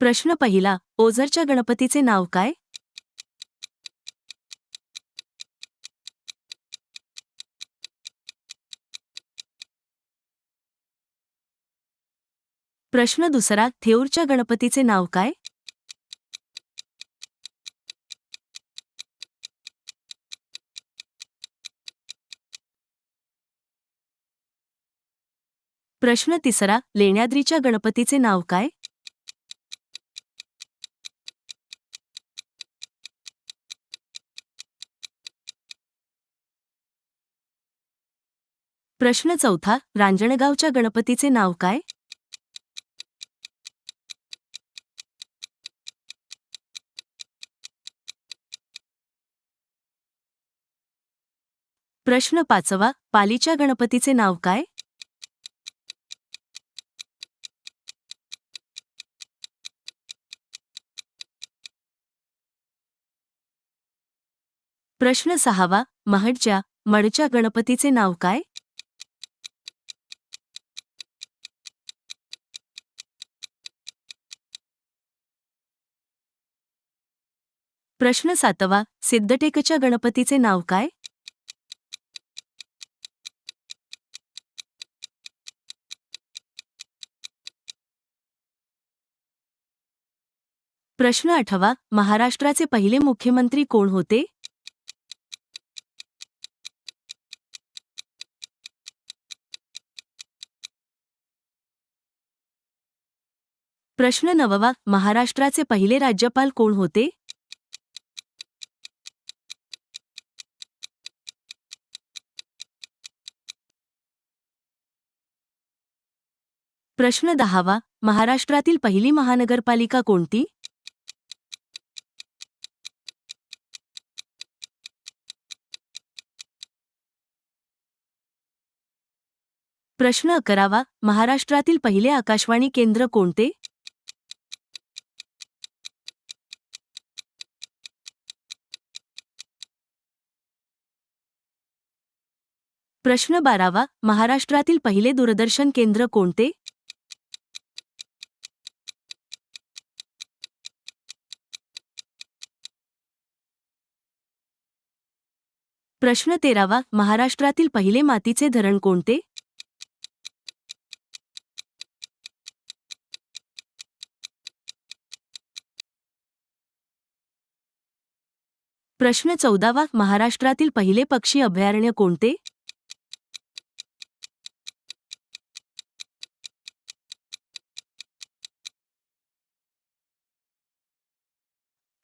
प्रश्न पहिला ओझरच्या गणपतीचे नाव काय? प्रश्न दुसरा थेऊरच्या गणपतीचे नाव काय? प्रश्न तिसरा लेण्याद्रीच्या गणपतीचे नाव काय? प्रश्न चौथा रांजणगावच्या गणपतीचे नाव काय? प्रश्न पाचवा पालीच्या गणपतीचे नाव काय? प्रश्न सहावा महडच्या मडच्या गणपतीचे नाव काय? प्रश्न सातवा सिद्धटेकच्या गणपतीचे नाव काय? प्रश्न आठवा महाराष्ट्राचे पहिले मुख्यमंत्री कोण होते? प्रश्न नववा महाराष्ट्राचे पहिले राज्यपाल कोण होते? प्रश्न दहावा, महाराष्ट्रातील पहिली महानगरपालिका कोणती? प्रश्न अकरावा, महाराष्ट्रातील पहिले आकाशवाणी केंद्र कोणते? प्रश्न बारावा, महाराष्ट्रातील पहिले दूरदर्शन केंद्र कोणते? प्रश्न तेरावा महाराष्ट्रातील पहिले मातीचे धरण कोणते? प्रश्न चौदावा महाराष्ट्रातील पहिले पक्षी अभयारण्य कोणते?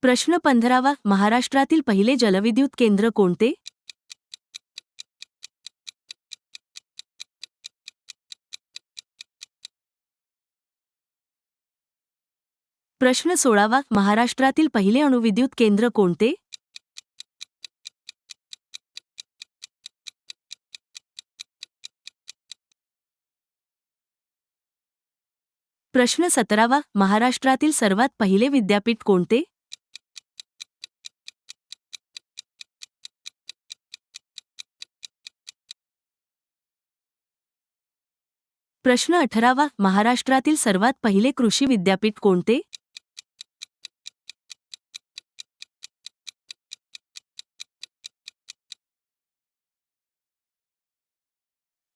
प्रश्न पंधरावा महाराष्ट्रातील पहिले जलविद्युत केंद्र कोणते? प्रश्न सोळावा महाराष्ट्रातील पहिले अणुविद्युत केंद्र कोणते? प्रश्न सतरावा. महाराष्ट्रातील सर्वात पहिले विद्यापीठ कोणते? प्रश्न अठरावा. महाराष्ट्रातील सर्वात पहिले कृषी विद्यापीठ कोणते?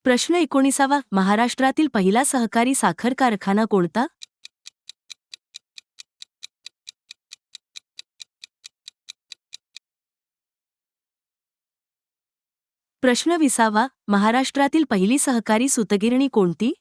प्रश्न एकोणीसावा. महाराष्ट्रातील पहिला सहकारी साखर कारखाना कोणता? प्रश्न विसावा. महाराष्ट्रातील पहिली सहकारी सुतगिरणी कोणती?